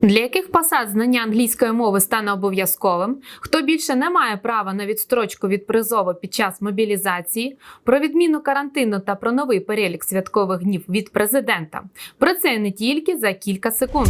Для яких посад знання англійської мови стане обов'язковим? Хто більше не має права на відстрочку від призову під час мобілізації, про відміну карантину та про новий перелік святкових днів від президента? Про це не тільки за кілька секунд.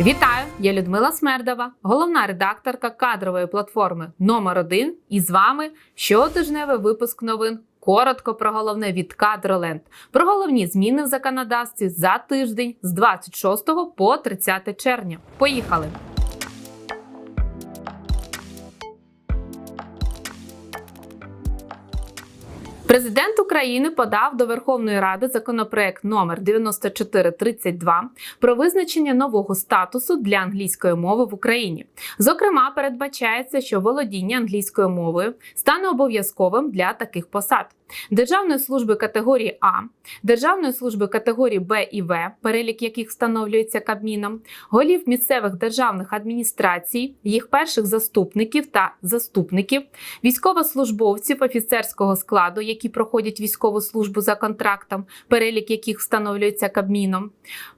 Вітаю! Я Людмила Смердова, головна редакторка кадрової платформи номер 1 І з вами щотижневий випуск новин. Коротко про головне від Кадроленд. Про головні зміни в законодавстві за тиждень з 26 по 30 червня. Поїхали! Президент України подав до Верховної Ради законопроект номер 9432 про визначення нового статусу для англійської мови в Україні. Зокрема, передбачається, що володіння англійською мовою стане обов'язковим для таких посад. Державної служби категорії А, Державної служби категорії Б і В, перелік яких встановлюється Кабміном, голів місцевих державних адміністрацій, їх перших заступників та заступників, військовослужбовців офіцерського складу, які проходять військову службу за контрактом, перелік яких встановлюється Кабміном,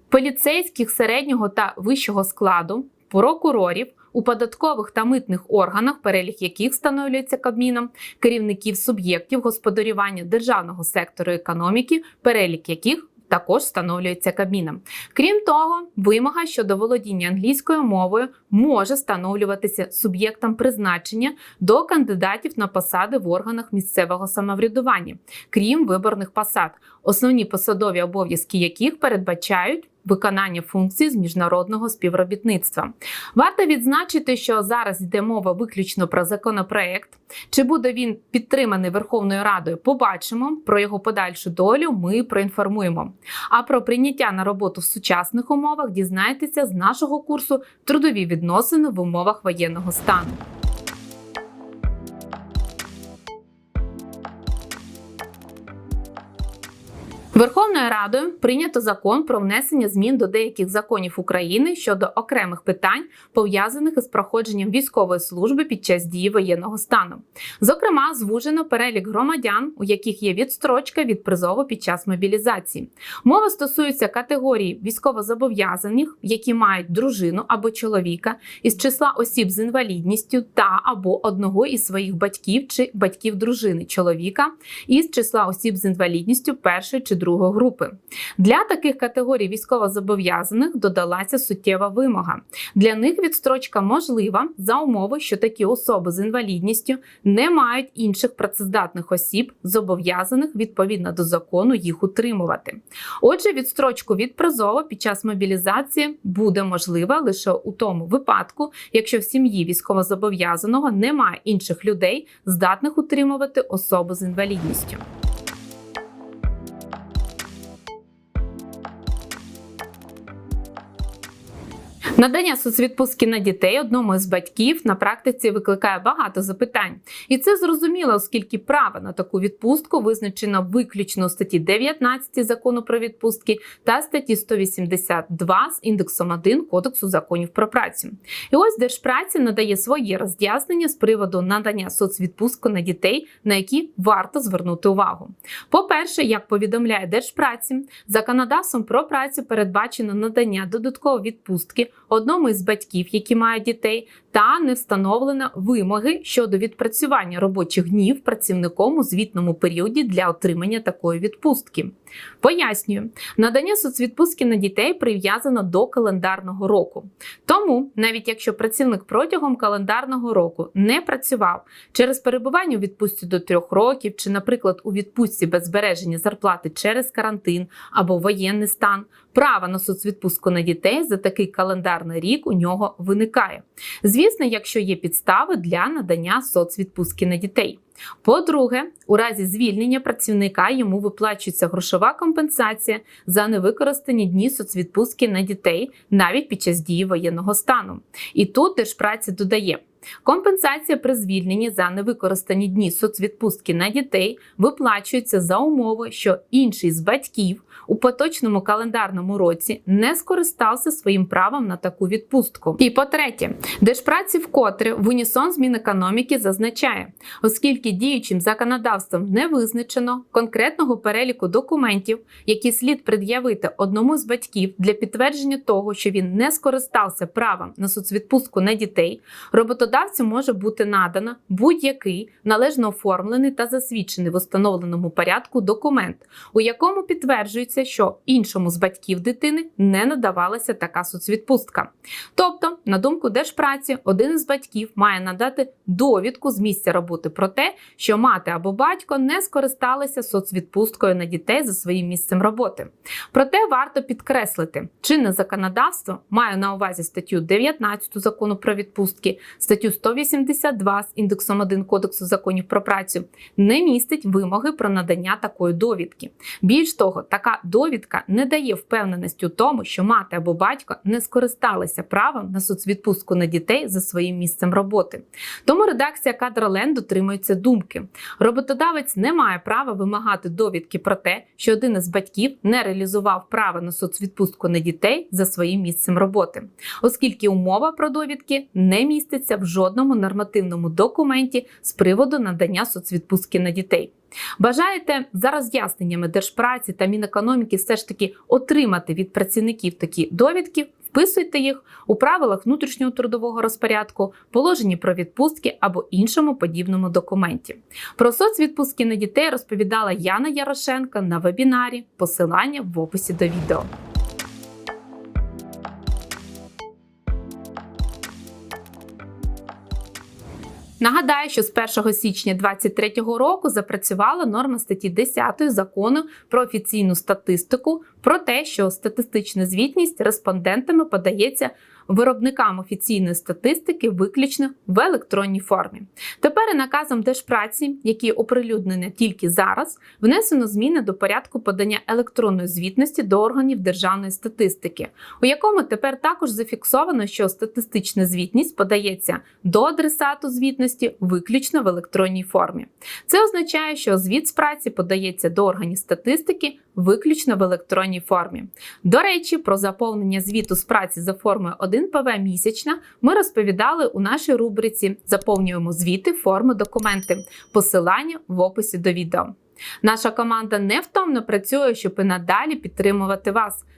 поліцейських середнього та вищого складу, прокурорів. У податкових та митних органах, перелік яких встановлюється Кабміном, керівників суб'єктів господарювання державного сектору економіки, перелік яких також встановлюється Кабміном. Крім того, вимога щодо володіння англійською мовою може встановлюватися суб'єктом призначення до кандидатів на посади в органах місцевого самоврядування, крім виборних посад, основні посадові обов'язки яких передбачають. Виконання функцій з міжнародного співробітництва варто відзначити, що зараз йде мова виключно про законопроект. Чи буде він підтриманий Верховною Радою? Побачимо про його подальшу долю. Ми проінформуємо. А про прийняття на роботу в сучасних умовах дізнаєтеся з нашого курсу трудові відносини в умовах воєнного стану. Верховною Радою прийнято закон про внесення змін до деяких законів України щодо окремих питань, пов'язаних із проходженням військової служби під час дії воєнного стану. Зокрема, звужено перелік громадян, у яких є відстрочка від призову під час мобілізації. Мова стосується категорії військовозобов'язаних, які мають дружину або чоловіка із числа осіб з інвалідністю та або одного із своїх батьків чи батьків дружини чоловіка із числа осіб з інвалідністю першої чи другої групи. Для таких категорій військовозобов'язаних додалася суттєва вимога. Для них відстрочка можлива за умови, що такі особи з інвалідністю не мають інших працездатних осіб, зобов'язаних відповідно до закону їх утримувати. Отже, відстрочку від призову під час мобілізації буде можлива лише у тому випадку, якщо в сім'ї військовозобов'язаного немає інших людей, здатних утримувати особу з інвалідністю. Надання соцвідпустки на дітей одному із батьків на практиці викликає багато запитань, і це зрозуміло, оскільки право на таку відпустку визначено виключно у статті 19 закону про відпустки та статті 182 з індексом 1 Кодексу законів про працю. І ось Держпраці надає своє роз'яснення з приводу надання соцвідпустку на дітей, на які варто звернути увагу. По-перше, як повідомляє Держпраці, законодавством про працю передбачено надання додаткової відпустки одному із батьків, які мають дітей, та не встановлено вимоги щодо відпрацювання робочих днів працівником у звітному періоді для отримання такої відпустки. Пояснюю, надання соцвідпустки на дітей прив'язано до календарного року. Тому, навіть якщо працівник протягом календарного року не працював через перебування у відпустці до трьох років, чи, наприклад, у відпустці без збереження зарплати через карантин або воєнний стан, право на соцвідпустку на дітей за такий календарний рік у нього виникає. Звісно, якщо є підстави для надання соцвідпустки на дітей. По-друге, у разі звільнення працівника йому виплачується грошова компенсація за невикористані дні соцвідпустки на дітей навіть під час дії воєнного стану. І тут Держпраця додає. Компенсація при звільненні за невикористані дні соцвідпустки на дітей виплачується за умови, що інший з батьків у поточному календарному році не скористався своїм правом на таку відпустку. І по-третє, Держпраці вкотре в унісон з Мінекономіки зазначає, оскільки діючим законодавством не визначено конкретного переліку документів, які слід пред'явити одному з батьків для підтвердження того, що він не скористався правом на соцвідпустку на дітей, роботодавцю може бути надано будь-який належно оформлений та засвідчений в установленому порядку документ, у якому підтверджується, що іншому з батьків дитини не надавалася така соцвідпустка. Тобто, на думку Держпраці, один із батьків має надати довідку з місця роботи про те, що мати або батько не скористалися соцвідпусткою на дітей за своїм місцем роботи. Проте варто підкреслити, чинне законодавство має на увазі статтю 19 закону про відпустки, статтю 182 з індексом 1 Кодексу законів про працю, не містить вимоги про надання такої довідки. Більш того, така довідка не дає впевненості у тому, що мати або батько не скористалися правом на соцвідпустку на дітей за своїм місцем роботи. Тому редакція Кадроленд дотримується думки. Роботодавець не має права вимагати довідки про те, що один із батьків не реалізував право на соцвідпустку на дітей за своїм місцем роботи, оскільки умова про довідки не міститься в жодному нормативному документі з приводу надання соцвідпустки на дітей. Бажаєте за роз'ясненнями Держпраці та Мінекономіки все ж таки отримати від працівників такі довідки, вписуйте їх у правилах внутрішнього трудового розпорядку, положенні про відпустки або іншому подібному документі. Про соцвідпустки на дітей розповідала Яна Ярошенко на вебінарі. Посилання в описі до відео. Нагадаю, що з 1 січня 2023 року запрацювала норма статті 10 закону про офіційну статистику про те, що статистична звітність респондентами подається виробникам офіційної статистики виключно в електронній формі. Тепер і наказом Держпраці, які оприлюднені тільки зараз, внесено зміни до порядку подання електронної звітності до органів державної статистики, у якому тепер також зафіксовано, що статистична звітність подається до адресату звітності виключно в електронній формі. Це означає, що звіт з праці подається до органів статистики виключно в електронній формі. До речі, про заповнення звіту з праці за формою 1 ПВ місячна ми розповідали у нашій рубриці Заповнюємо звіти, форми, документи. Посилання в описі до відео. Наша команда невтомно працює, щоб і надалі підтримувати вас,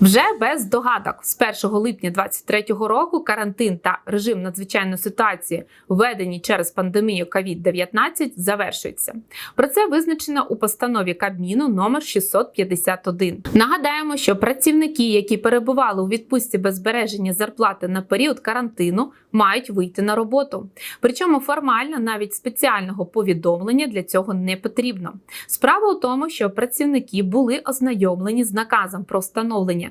Вже без догадок з 1 липня 2023 року карантин та режим надзвичайної ситуації, введені через пандемію COVID-19, завершуються. Про це визначено у постанові Кабміну номер 651. Нагадаємо, що працівники, які перебували у відпустці без збереження зарплати на період карантину, мають вийти на роботу. Причому формально навіть спеціального повідомлення для цього не потрібно. Справа у тому, що працівники були ознайомлені з наказом про встановлення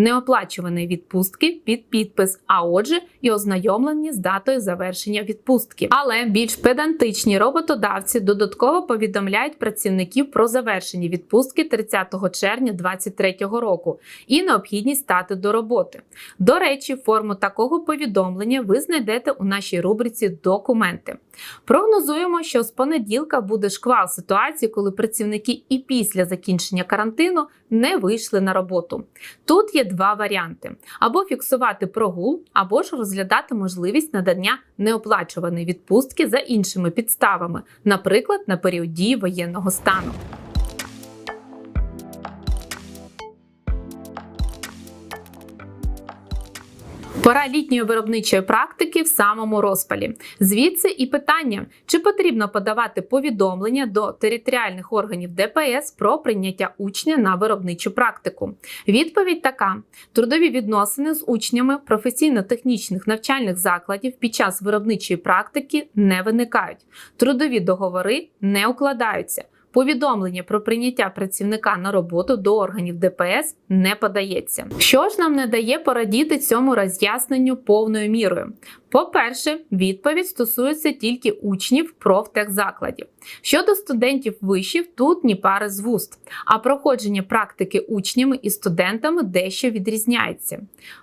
неоплачуваної відпустки під підпис, а отже, і ознайомлені з датою завершення відпустки. Але більш педантичні роботодавці додатково повідомляють працівників про завершення відпустки 30 червня 2023 року і необхідність стати до роботи. До речі, форму такого повідомлення ви знайдете у нашій рубриці Документи. Прогнозуємо, що з понеділка буде шквал ситуації, коли працівники і після закінчення карантину не вийшли на роботу. Тут є два варіанти: або фіксувати прогул, або ж розглядати можливість надання неоплачуваної відпустки за іншими підставами, наприклад, на період дії воєнного стану. Пора літньої виробничої практики в самому розпалі. Звідси і питання: чи потрібно подавати повідомлення до територіальних органів ДПС про прийняття учня на виробничу практику? Відповідь така: трудові відносини з учнями професійно-технічних навчальних закладів під час виробничої практики не виникають. Трудові договори не укладаються. Повідомлення про прийняття працівника на роботу до органів ДПС не подається. Що ж нам не дає порадіти цьому роз'ясненню повною мірою? По-перше, відповідь стосується тільки учнів профтехзакладів. Щодо студентів вишів, тут ні пари з вуст, а проходження практики учнями і студентами дещо відрізняється.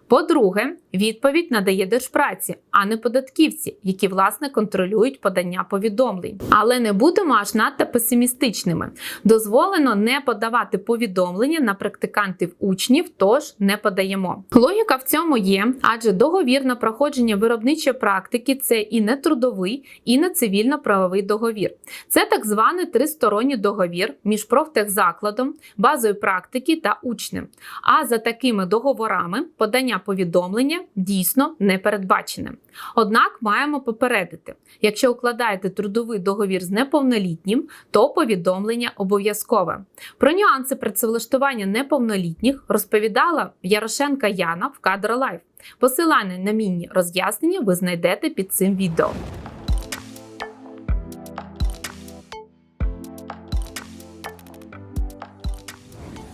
По-друге, відповідь надає держпраці, а не податківці, які власне контролюють подання повідомлень. Але не будемо аж надто песимістичними. Дозволено не подавати повідомлення на практикантів учнів, тож не подаємо. Логіка в цьому є, адже договір на проходження виробничої практики це і не трудовий, і не цивільно-правовий договір. Це так званий тристоронній договір між профтехзакладом, базою практики та учнем. А за такими договорами подання повідомлення дійсно не передбачене. Однак маємо попередити: якщо укладаєте трудовий договір з неповнолітнім, то повідомлення обов'язкове. Про нюанси працевлаштування неповнолітніх розповідала Ярошенка Яна в Кадролайф. Посилання на міні роз'яснення ви знайдете під цим відео.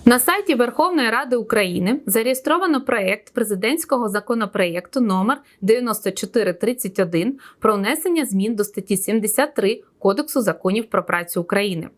На сайті Верховної Ради України зареєстровано проєкт президентського законопроєкту номер 9431 про внесення змін до статті 73 Кодексу законів про працю України.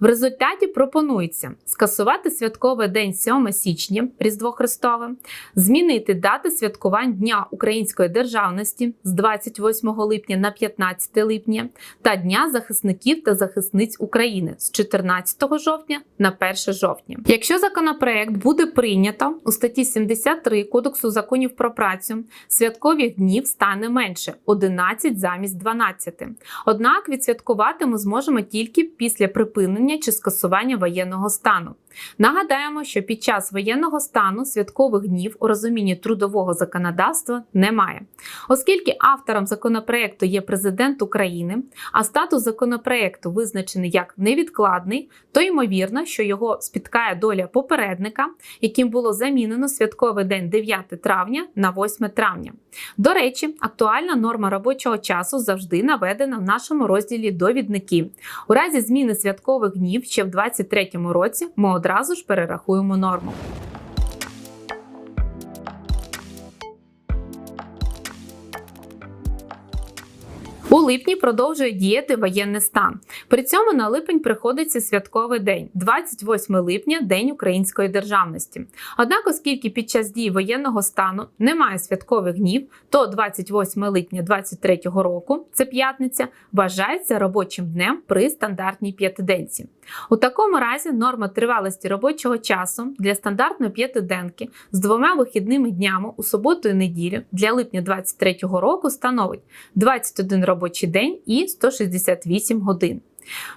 В результаті пропонується скасувати святковий день 7 січня Різдво Христове, змінити дати святкувань Дня Української державності з 28 липня на 15 липня та Дня захисників та захисниць України з 14 жовтня на 1 жовтня. Якщо законопроект буде прийнято у статті 73 Кодексу законів про працю, святкових днів стане менше 11 замість 12. Однак відсвяткувати ми зможемо тільки після припинення чи скасування воєнного стану. Нагадаємо, що під час воєнного стану святкових днів у розумінні трудового законодавства немає. Оскільки автором законопроекту є президент України, а статус законопроекту визначений як невідкладний, то ймовірно, що його спіткає доля попередника, яким було замінено святковий день 9 травня на 8 травня. До речі, актуальна норма робочого часу завжди наведена в нашому розділі довідники. У разі зміни святкових днів ще в 2023 році ми одразу ж перерахуємо норму. У липні продовжує діяти воєнний стан. При цьому на липень приходиться святковий день 28 липня День української державності. Однак, оскільки під час дії воєнного стану немає святкових днів, то 28 липня 2023 року, це п'ятниця, вважається робочим днем при стандартній п'ятиденці. У такому разі норма тривалості робочого часу для стандартної п'ятиденки з двома вихідними днями у суботу і неділю для липня 2023 року становить 21 робочий день і 168 годин.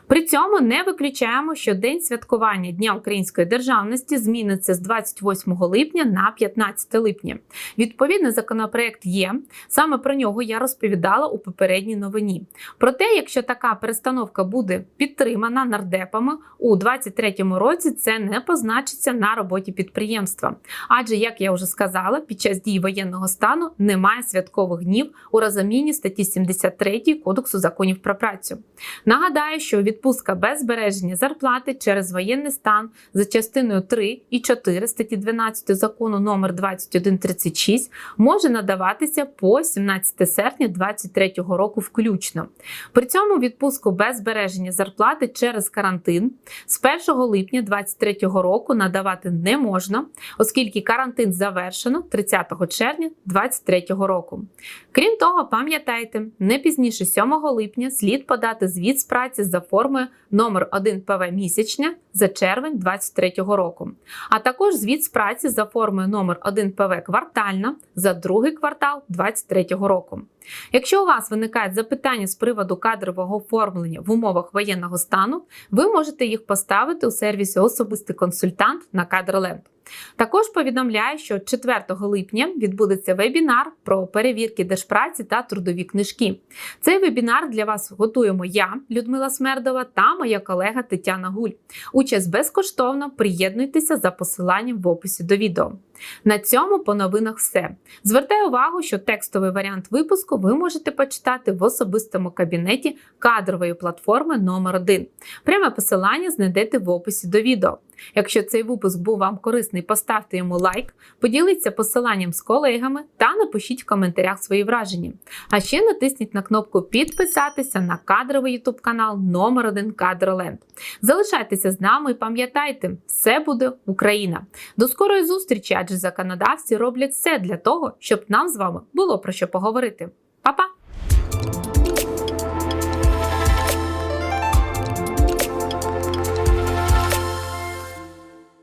При цьому не виключаємо, що день святкування Дня Української державності зміниться з 28 липня на 15 липня. Відповідний законопроект є. Саме про нього я розповідала у попередній новині. Проте, якщо така перестановка буде підтримана нардепами у 2023 році, це не позначиться на роботі підприємства. Адже, як я вже сказала, під час дії воєнного стану немає святкових днів у розумінні статті 73 Кодексу законів про працю. Нагадаю, що відпустка без збереження зарплати через воєнний стан за частиною 3 і 4 статті 12 закону номер 2136 може надаватися по 17 серпня 2023 року включно. При цьому відпустку без збереження зарплати через карантин з 1 липня 2023 року надавати не можна, оскільки карантин завершено 30 червня 2023 року. Крім того, пам'ятайте, не пізніше 7 липня слід подати звіт з праці за формою номер 1 ПВ місячня за червень 2023 року, а також звіт з праці за формою номер 1 ПВ квартальна за другий квартал 2023 року. Якщо у вас виникають запитання з приводу кадрового оформлення в умовах воєнного стану, ви можете їх поставити у сервісі Особистий консультант на Кадроленд. Також повідомляю, що 4 липня відбудеться вебінар про перевірки держпраці та трудові книжки. Цей вебінар для вас готуємо я, Людмила Смердова, та моя колега Тетяна Гуль. Участь безкоштовно приєднуйтеся за посиланням в описі до відео. На цьому по новинах все. Звертаю увагу, що текстовий варіант випуску ви можете почитати в особистому кабінеті кадрової платформи номер 1 Пряме посилання знайдете в описі до відео. Якщо цей випуск був вам корисний, поставте йому лайк, поділіться посиланням з колегами та напишіть в коментарях свої враження. А ще натисніть на кнопку підписатися на кадровий ютуб канал номер 1 Кадроленд. Залишайтеся з нами і пам'ятайте, все буде Україна. До скорої зустрічі, адже законодавці роблять все для того, щоб нам з вами було про що поговорити.